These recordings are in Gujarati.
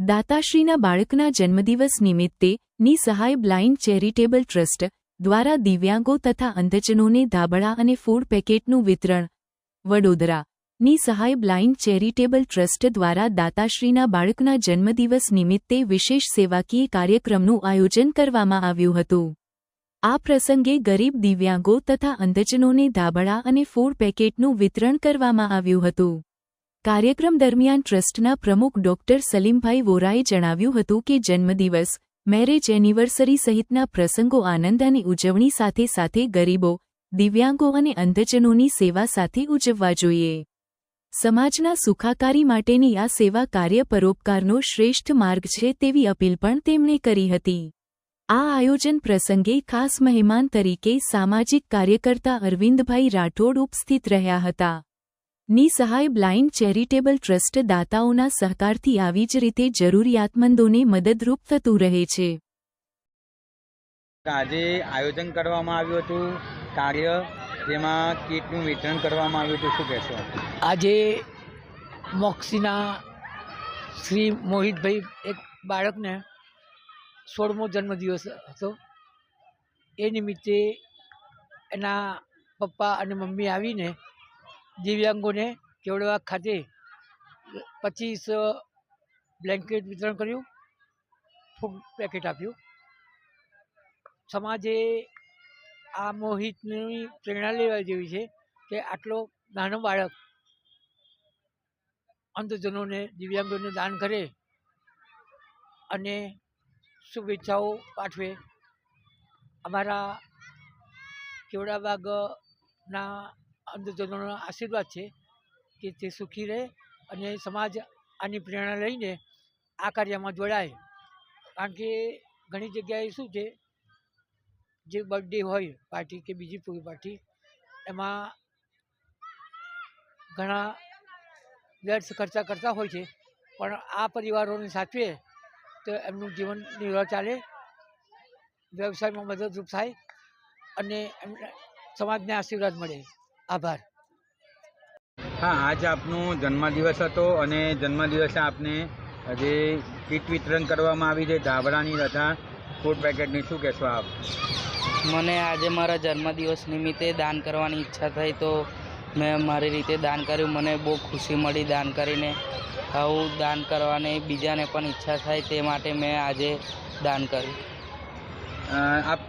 દાતાશ્રીના બાળકના જન્મદિવસ નિમિત્તે ની સહાય બ્લાઇન્ડ ચેરિટેબલ ટ્રસ્ટ દ્વારા દિવ્યાંગો તથા અંધજનોને ધાબળા અને ફૂડ પેકેટનું વિતરણ. વડોદરા. ની સહાય બ્લાઇન્ડ ચેરિટેબલ ટ્રસ્ટ દ્વારા દાતાશ્રીના બાળકના જન્મદિવસ નિમિત્તે વિશેષ સેવાકીય કાર્યક્રમનું આયોજન કરવામાં આવ્યું હતું. આ પ્રસંગે ગરીબ દિવ્યાંગો તથા અંધજનોને ધાબળા અને ફૂડ પેકેટનું વિતરણ કરવામાં આવ્યું હતું. કાર્યક્રમ દરમિયાન ટ્રસ્ટના પ્રમુખ ડોક્ટર સલીમભાઈ વોરાએ જણાવ્યું હતું કે જન્મદિવસ, મેરેજ એનિવર્સરી સહિતના પ્રસંગો આનંદ અને ઉજવણી સાથે સાથે ગરીબો, દિવ્યાંગો અને અંધજનોની સેવા સાથે ઉજવવા જોઈએ. સમાજના સુખાકારી માટેની આ સેવા કાર્ય પરોપકારનો શ્રેષ્ઠ માર્ગ છે તેવી અપીલ પણ તેમણે કરી હતી. આ આયોજન પ્રસંગે ખાસ મહેમાન તરીકે સામાજિક કાર્યકર્તા અરવિંદભાઈ રાઠોડ ઉપસ્થિત રહ્યા હતા. ની સહાય બ્લાઇન્ડ ચેરિટેબલ ટ્રસ્ટ દાતાઓના સહકારથી આવી જ રીતે જરૂરિયાતમંદોને મદદરૂપ થતું રહે છે. આજે આયોજન કરવામાં આવ્યું હતું કાર્ય જેમાં કીટનું વિતરણ કરવામાં આવ્યું હતું શું કહેશો? આજે મોક્સીના શ્રી મોહિતભાઈ એક બાળકને સોળમો જન્મદિવસ હતો. એ નિમિત્તે એના પપ્પા અને મમ્મી આવીને દિવ્યાંગોને કેવડવા ખાતે પચીસ બ્લેન્કેટ વિતરણ કર્યું ફૂડ પેકેટ આપ્યું. સમાજે આ મોહિતની પ્રેરણા લેવા જેવી છે કે આટલો નાનો બાળક અંધજનોને, દિવ્યાંગોને દાન કરે અને શુભેચ્છાઓ પાઠવે. અમારા કેવડાબાગના અંધજનોનો આશીર્વાદ છે કે તે સુખી રહે અને સમાજ આની પ્રેરણા લઈને આ કાર્યમાં જોડાય. કારણ કે ઘણી જગ્યાએ શું છે, જે બર્થડે હોય પાર્ટી કે બીજી કોઈ પાર્ટી, એમાં ઘણા વ્યર્થ ખર્ચા કરતા હોય છે. પણ આ પરિવારોને સાચવે તો એમનું જીવન નિર્વાહ ચાલે, વ્યવસાયમાં મદદરૂપ થાય અને એમને સમાજને આશીર્વાદ મળે. આભાર. હા આજ આપનો જન્મદિવસ હતો અને જન્મદિવસે આપને જે કીટ વિતરણ કરવામાં આવી છે ધાબળાની તથા ફૂડ પેકેટની. શું કહેશો આપ? મને આજે મારા જન્મદિવસ નિમિત્તે દાન કરવાની ઈચ્છા થઈ તો મેં મારી રીતે દાન કર્યું. મને બહુ ખુશી મળી દાન કરીને. આવું દાન કરવાની બીજાને પણ ઈચ્છા થાય તે માટે મેં આજે દાન કર્યું. આપ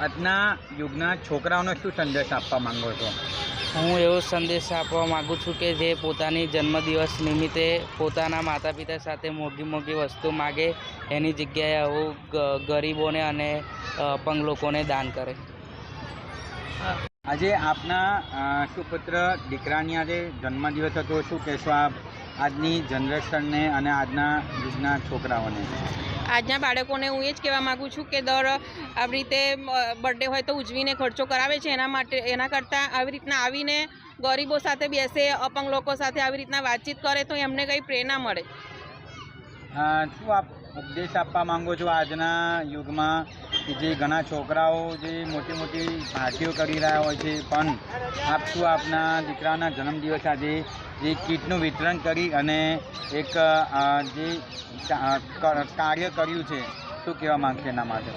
આજના યુગના છોકરાઓને શું સંદેશ આપવા માંગો છો? હું એવો સંદેશ આપવા માગું છું કે જે પોતાની જન્મદિવસ નિમિત્તે પોતાના માતા પિતા સાથે મોટી મોંઘી વસ્તુ માગે, એની જગ્યાએ આવું ગરીબોને અને અપંગ લોકોને દાન કરે. આજે આપના સુપુત્ર દીકરાની આજે જન્મદિવસ હતો. શું કહેશો આપ? આજની જનરેશનને અને આજના યુગના છોકરાઓને? આજના બાળકોને હું એ જ કહેવા માગું છું કે દર આવી રીતે બર્થડે હોય તો ઉજવીને ખર્ચો કરાવે છે. એના માટે, એના કરતાં આવી રીતના આવીને ગરીબો સાથે બેસે, અપંગ લોકો સાથે આવી રીતના વાતચીત કરે તો એમને કંઈ પ્રેરણા મળે. શું આપ ઉપદેશ આપવા માંગો છો આજના યુગમાં? કે જે ઘણા છોકરાઓ જે મોટી મોટી પાર્ટીઓ કરી રહ્યા હોય છે પણ આપ શું આપના દીકરાના જન્મદિવસ આજે જે કીટનું વિતરણ કરી અને એક જે કાર્ય કર્યું છે શું કહેવા માંગશે એના માટે?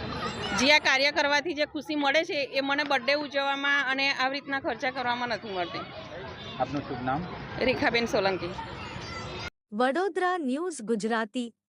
જે આ કાર્ય કરવાથી જે ખુશી મળે છે એ મને બર્થડે ઉજવવામાં અને આવી રીતના ખર્ચા કરવામાં નથી મળતી. આપનું શુભ નામ? રેખાબેન સોલંકી. વડોદરા ન્યૂઝ ગુજરાતી